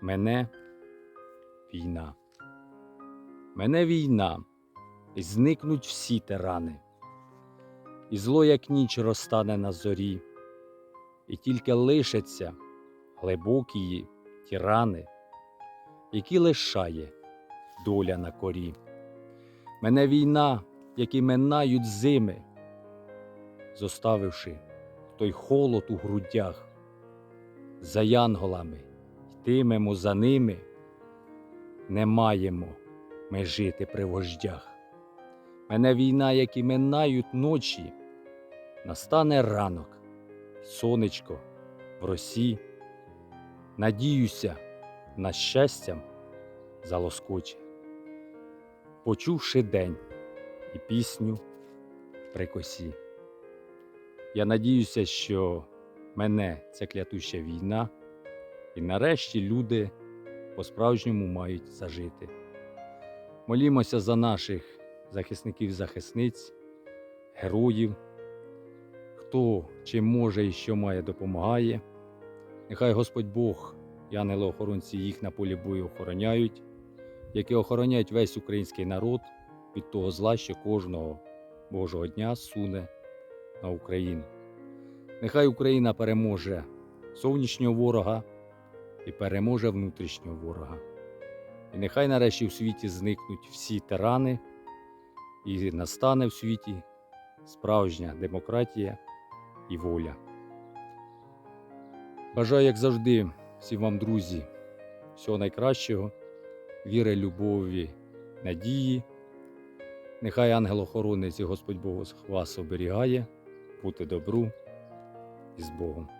Мене війна. Мене війна, і зникнуть всі тирани. І зло, як ніч розтане на зорі, і тільки лишаться глибокі ті рани, які лишає доля на корі. Мене війна, які минають зими, зоставивши той холод у грудях, за янголами йтимемо за ними, не маємо ми жити при вождях. Мене війна, які минають ночі, настане ранок, сонечко в росі. Надіюся, на щастям залоскоче, почувши день і пісню при косі. Я надіюся, що мене ця клятуща війна, і нарешті люди по-справжньому мають зажити. Молімося за наших захисників захисниць, героїв, хто чим може і що має, допомагає. Нехай Господь Бог і ангели-охоронці їх на полі бою охороняють, які охороняють весь український народ від того зла, що кожного Божого дня суне на Україну. Нехай Україна переможе зовнішнього ворога і переможе внутрішнього ворога. І нехай нарешті в світі зникнуть всі тирани, і настане в світі справжня демократія і воля. Бажаю, як завжди, всім вам, друзі, всього найкращого, віри, любові, надії. Нехай ангел-охоронець і Господь Бог вас оберігає, бути добру і з Богом.